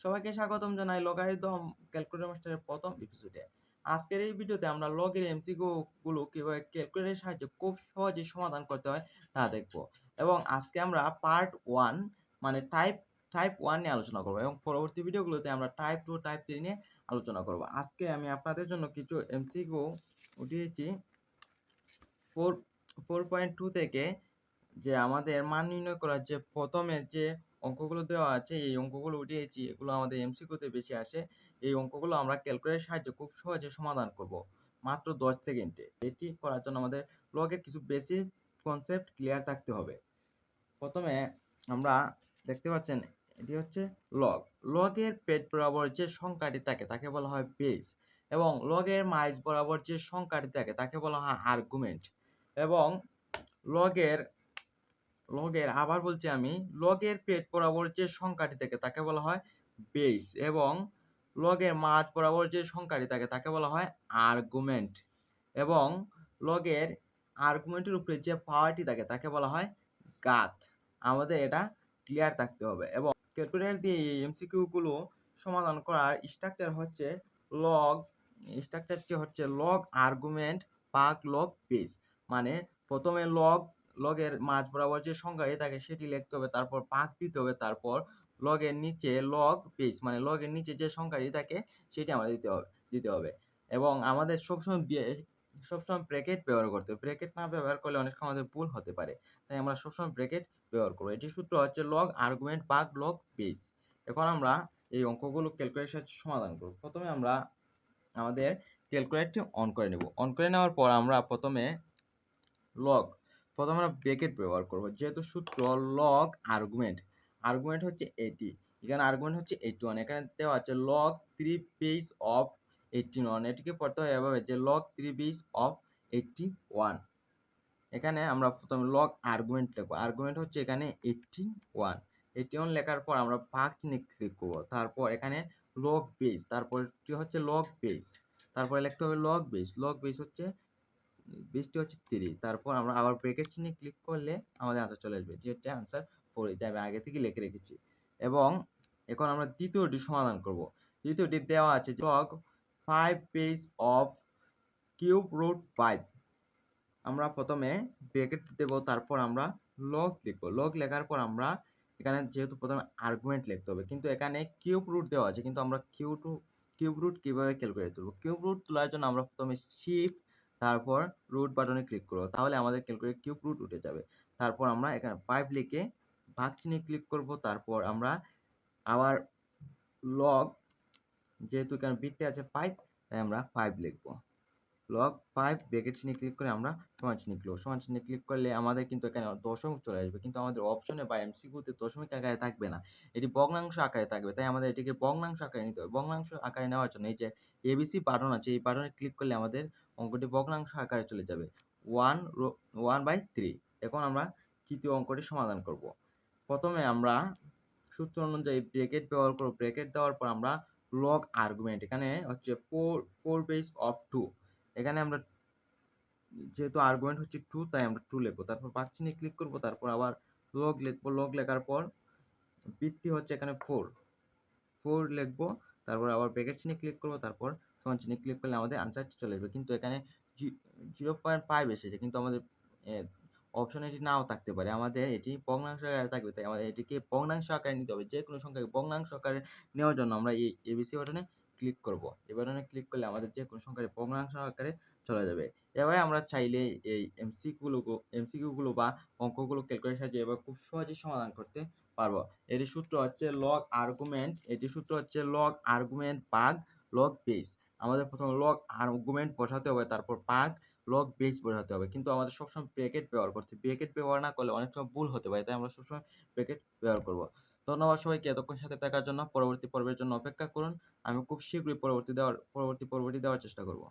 সবাইকে স্বাগতম জানাই লগারিদম ক্যালকুলেটর মাস্টারের প্রথম এপিসোডে আজকের এই ভিডিওতে আমরা লগের এমসিকিউ গুলো কীভাবে ক্যালকুলেটরের সাহায্যে খুব সহজে সমাধান করতে হয় তা দেখব। এবং আজকে আমরা পার্ট ওয়ান মানে টাইপ টাইপ ওয়ান নিয়ে আলোচনা করব এবং পরবর্তী ভিডিওগুলোতে আমরা টাইপ টু টাইপ থ্রি নিয়ে আলোচনা করব। আজকে আমি আপনাদের জন্য কিছু এমসিকিউ উঠিয়েছি। ফোর ফোর পয়েন্ট টু থেকে যে আমাদের মান নির্ণয় করার যে প্রথমে যে অঙ্কগুলো দেওয়া আছে, এই অঙ্কগুলো উঠিয়েছি এগুলো আমাদের এমসিকিউতে বেশি আসে, এই অঙ্কগুলো আমরা ক্যালকুলেটরের সাহায্যে খুব সহজে সমাধান করব। মাত্র দশ সেকেন্ডে। এটি করার জন্য আমাদের লগের কিছু বেসিক কনসেপ্ট ক্লিয়ার থাকতে হবে। প্রথমে আমরা দেখতে পাচ্ছেন, এটি হচ্ছে লগ লগের পেট বরাবর যে সংখ্যাটি থাকে, তাকে বলা হয় বেস এবং লগের মাইজ বরাবর যে সংখ্যাটি থাকে, তাকে বলা হয় আর্গুমেন্ট এবং লগের লগের আবার বলছি আমি লগের পেট বরাবর যে সংখ্যাটি থাকে, তাকে বলা হয় বেস এবং লগের মাঝ বরাবর যে সংখ্যাটি থাকে, তাকে বলা হয় আর্গুমেন্ট এবং লগের আর্গুমেন্টের উপরে যে পাওয়ারটি থাকে, তাকে বলা হয় গাত। আমাদের এটা ক্লিয়ার থাকতে হবে এবং ক্যালকুলেটর দিয়ে এই এমসিকিউগুলো সমাধান করার স্ট্রাকচার হচ্ছে লগ স্ট্রাকচারটি হচ্ছে লগ আর্গুমেন্ট পাক লগ বেস মানে প্রথমে লগ লগের মাঝ বরাবর যে সংখ্যাটি থাকে সেটি লিখতে হবে, তারপর পাক দিতে হবে, তারপর লগের নিচে লগ বেস মানে লগের নিচে যে সংখ্যাটি থাকে সেটি আমাদের দিতে হবে দিতে হবে। এবং আমাদের সবসময় সবসময় ব্র্যাকেট ব্যবহার করতে হবে। ব্র্যাকেট না ব্যবহার করলে অনেক সময় আমাদের ভুল হতে পারে। তাই আমরা সবসময় ব্র্যাকেট ব্যবহার করব। এটি সূত্র হচ্ছে লগ আর্গুমেন্ট পাক লগ বেস এখন আমরা এই অঙ্কগুলো ক্যালকুলেশন সমাধান করব। প্রথমে আমরা আমাদের ক্যালকুলেটরটি অন করে নেব। অন করে নেওয়ার পর আমরা প্রথমে লগ প্রথমে আমরা ব্রেকেট ব্যবহার করব। যেহেতু সূত্র লগ আর্গুমেন্ট আর্গুমেন্ট হচ্ছে এটি এখানে আর্গুমেন্ট হচ্ছে এইটি ওয়ান এখানে দেওয়া আছে log three base of eighty one এটিকে পড়তে হয় এভাবে যে log three base of eighty one এখানে আমরা প্রথমে লগ আর্গুমেন্ট লিখব। আর্গুমেন্ট হচ্ছে এখানে এইটটি ওয়ান এইটটি ওয়ান লেখার পর আমরা ভাগ চিহ্নে ক্লিক করব। তারপর এখানে লগ বেস তারপর কি হচ্ছে লগ বেস তারপরে লিখতে হবে লগ বেস লগ বেস হচ্ছে বিশটি হচ্ছে থ্রি তারপর আমরা আবার ব্রেকেট চিহ্নে ক্লিক করলে আমাদের আনসার চলে আসবে। এটি হচ্ছে আনসার ফোর আমি আগে থেকে লিখে রেখেছি। এবং এখন আমরা দ্বিতীয়টি সমাধান করব। দ্বিতীয়টি দেওয়া আছে log five base of cube root five আমরা প্রথমে ব্রেকেট দেব, তারপর আমরা লগ লিখব। লগ লেখার পর আমরা এখানে যেহেতু প্রথমে আর্গুমেন্ট লিখতে হবে, কিন্তু এখানে কিউব রুট দেওয়া আছে, কিন্তু আমরা কিউ টু কিউব রুট কীভাবে ক্যালকুলেট করব? কিউব রুট তোলার জন্য আমরা প্রথমে শিফট তারপর রুট বাটনে ক্লিক করব তাহলে আমাদের ক্যালকুলেট কিউব রুট উঠে যাবে। তারপর আমরা এখানে ফাইভ লিখে ভাগ চিহ্নে ক্লিক করব। তারপর আমরা আবার লগ যেহেতু এখানে বৃত্তে আছে ফাইভ তাই আমরা ফাইভ লিখব। লগ ফাইভ ব্রেকেট চিহ্নে ক্লিক করে আমরা সমান চিহ্নে ক্লিক সমান চিহ্নে ক্লিক করলে আমাদের কিন্তু এখানে দশমিক চলে আসবে। কিন্তু আমাদের অপশনে বা এমসিকিউতে দশমিক আকারে থাকবে না। এটি ভগ্নাংশ আকারে থাকবে, তাই আমাদের এটিকে ভগ্নাংশ আকারে নিতে হবে। ভগ্নাংশ আকারে নেওয়ার জন্য এই যে এবিসি বাটন আছে, এই বাটনে ক্লিক করলে আমাদের অঙ্কটি ভগ্নাংশ আকারে চলে যাবে। ওয়ান ওয়ান বাই থ্রি এখন আমরা তৃতীয় অঙ্কটি সমাধান করব। প্রথমে আমরা সূত্র অনুযায়ী ব্রেকেট ব্যবহার করব। ব্রেকেট দেওয়ার পর আমরা লগ আর্গুমেন্ট এখানে হচ্ছে four four base of two এখানে আমরা যেহেতু আর্গুমেন্ট হচ্ছে টু তাই আমরা টু লিখব। তারপর পাচ্ছিনে ক্লিক করব, তারপর আবার লগ লিখব লগ লেখার পর বৃত্তি হচ্ছে এখানে ফোর ফোর লিখব, তারপর আবার ব্রেকেট চিহ্নে ক্লিক করব, তারপর সমান চিহ্নে ক্লিক করলে আমাদের আনসারটি চলে আসবে। কিন্তু এখানে জিরো পয়েন্ট ফাইভ এসেছে, কিন্তু আমাদের অপশন এটি নাও থাকতে পারে। আমাদের এটি ভগ্নাংশ আকারে থাকবে, তাই আমাদের এটিকে ভগ্নাংশ আকারে নিতে হবে। যে কোনো সংখ্যাকে ভগ্নাংশ আকারে নেওয়ার জন্য আমরা এই এবিসি বাটনে ক্লিক করব। এই বাটনে ক্লিক করলে আমাদের যে কোনো সংখ্যার ভগ্নাংশ আকারে চলে যাবে। এভাবে আমরা চাইলে এই এমসিকিউগুলো এমসিকিউগুলো বা অঙ্কগুলো ক্যালকুলেট সাহায্যে এবার খুব সহজেই সমাধান করতে পারব। এটি সূত্র হচ্ছে লগ আর্গুমেন্ট এটি সূত্র হচ্ছে লগ আর্গুমেন্ট ভাগ লগ বেস আমাদের প্রথমে লগ আর্গুমেন্ট বসাতে হবে, তারপর পাক লগ বেস বসাতে হবে। কিন্তু আমাদের সবসময় ব্রেকেট ব্যবহার করতে ব্রেকেট ব্যবহার না করলে অনেক সময় ভুল হতে পারে, তাই আমরা সবসময় ব্রেকেট ব্যবহার করব। ধন্যবাদ সবাইকে এতক্ষণ সাথে থাকার জন্য। পরবর্তী পর্বের জন্য অপেক্ষা করুন। আমি খুব শীঘ্রই পরবর্তী দেওয়ার, পরবর্তী পর্বটি দেওয়ার চেষ্টা করব।